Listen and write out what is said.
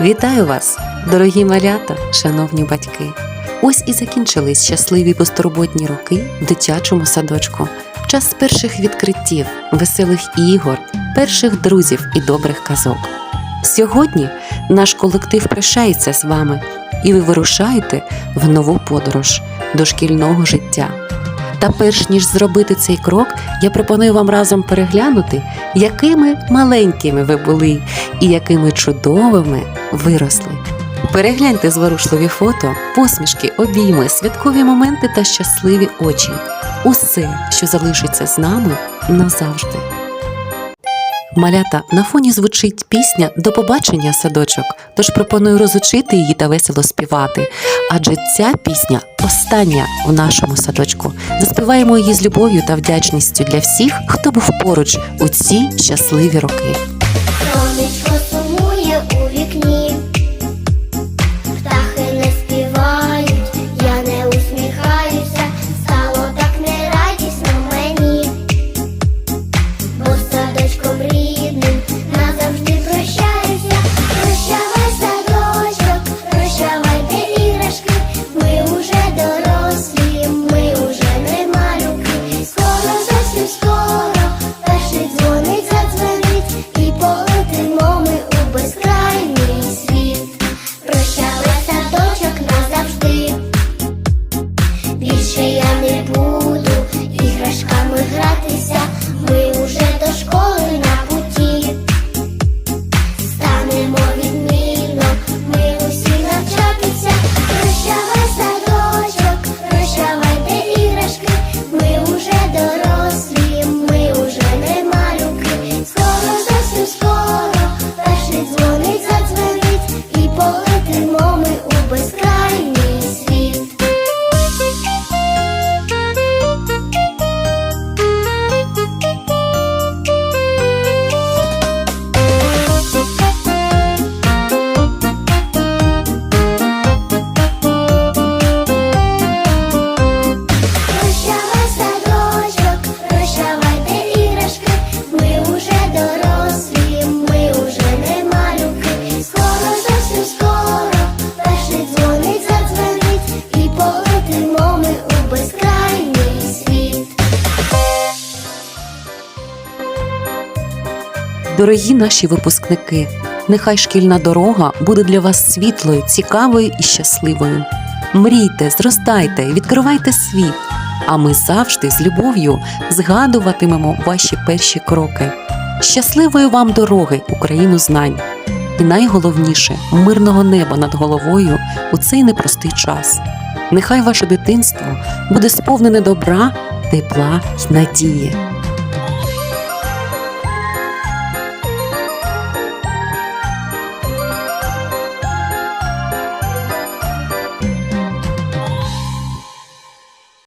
Вітаю вас, дорогі малята, шановні батьки. Ось і закінчились щасливі безтурботні роки в дитячому садочку. Час перших відкриттів, веселих ігор, перших друзів і добрих казок. Сьогодні наш колектив прощається з вами, і ви вирушаєте в нову подорож до шкільного життя. Та перш ніж зробити цей крок, я пропоную вам разом переглянути, якими маленькими ви були і якими чудовими виросли. Перегляньте зворушливі фото, посмішки, обійми, святкові моменти та щасливі очі. Усе, що залишиться з нами назавжди. Малята на фоні звучить пісня До побачення садочок, тож пропоную розучити її та весело співати. Адже ця пісня остання в нашому садочку. Заспіваємо її з любов'ю та вдячністю для всіх, хто був поруч у ці щасливі роки. Дорогі наші випускники, нехай шкільна дорога буде для вас світлою, цікавою і щасливою. Мрійте, зростайте, відкривайте світ. А ми завжди з любов'ю згадуватимемо ваші перші кроки. Щасливої вам дороги, Україну знань! І найголовніше мирного неба над головою у цей непростий час. Нехай ваше дитинство буде сповнене добра, тепла й надії.